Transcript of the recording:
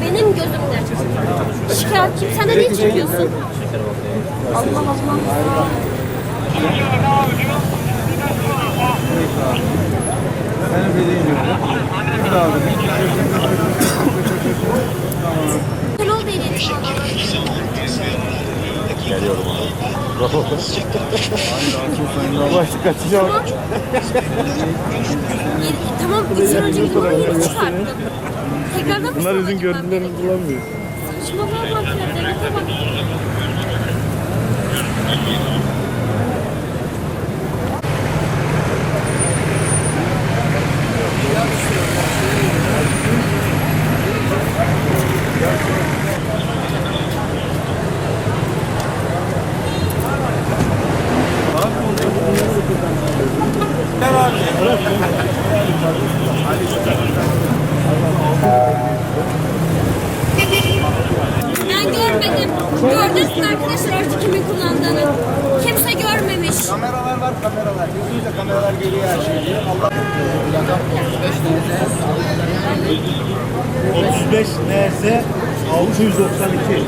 Benim gözümde. Şikayetçiyim. Sen de niye çıkıyorsun? Allah Allah. Ne oldu iletişim? Geliyorum abi. Başlık kaçacak. Tamam. Yeni- tamam 3 yıl önce bir numara yeni çıkarttım. Tekrardan mı Bunlar gördüklerini gerekiyor? bulamıyor. Saçmalama bak ya. Devlete bak. Ben Gördünüz mü arkadaşlar artık kimin kullandığını? Kimse görmemiş. Kameralar var kameralar. Yüzümüzde kameralar görüyor her şeyi. Allah 35 NS 692.